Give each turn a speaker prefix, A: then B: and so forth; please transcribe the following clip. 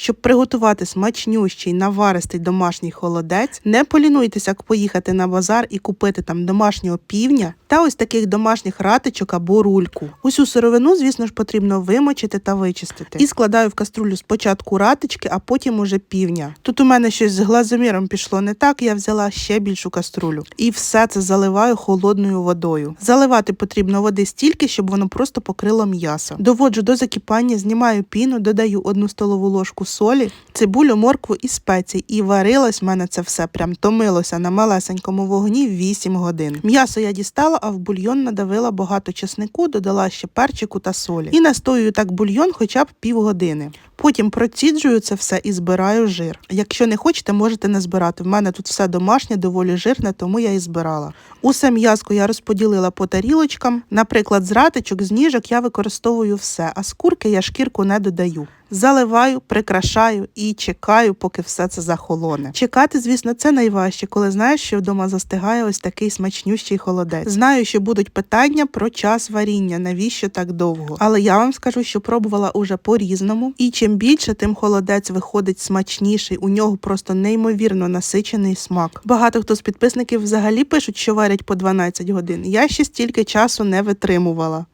A: Щоб приготувати смачнющий наваристий домашній холодець, не полінуйтеся поїхати на базар і купити там домашнього півня та ось таких домашніх ратичок або рульку. Усю сировину, звісно ж, потрібно вимочити та вичистити. І складаю в каструлю спочатку ратички, а потім уже півня. Тут у мене щось з глазоміром пішло не так, я взяла ще більшу каструлю. І все це заливаю холодною водою. Заливати потрібно води стільки, щоб воно просто покрило м'ясо. Доводжу до закипання, знімаю піну, додаю одну столову ложку солі, цибулю, моркву і спецій. І варилось в мене це все прям томилося на малесенькому вогні 8 годин. М'ясо я дістала, а в бульйон надавила багато чеснику, додала ще перчику та солі. І настоюю так бульйон хоча б півгодини. Потім проціджую це все і збираю жир. Якщо не хочете, можете не збирати. В мене тут все домашнє, доволі жирне, тому я і збирала. Усе м'язко я розподілила по тарілочкам. Наприклад, з ратичок, з ніжок я використовую все, а з курки я шкірку не додаю. Заливаю, прикрашаю і чекаю, поки все це захолоне. Чекати, звісно, це найважче, коли знаєш, що вдома застигає ось такий смачнющий холодець. Знаю, що будуть питання про час варіння, навіщо так довго. Але я вам скажу, що пробувала уже по-різному, і чим більше, тим холодець виходить смачніший. У нього просто неймовірно насичений смак. Багато хто з підписників взагалі пишуть, що варять по 12 годин. Я ще стільки часу не витримувала.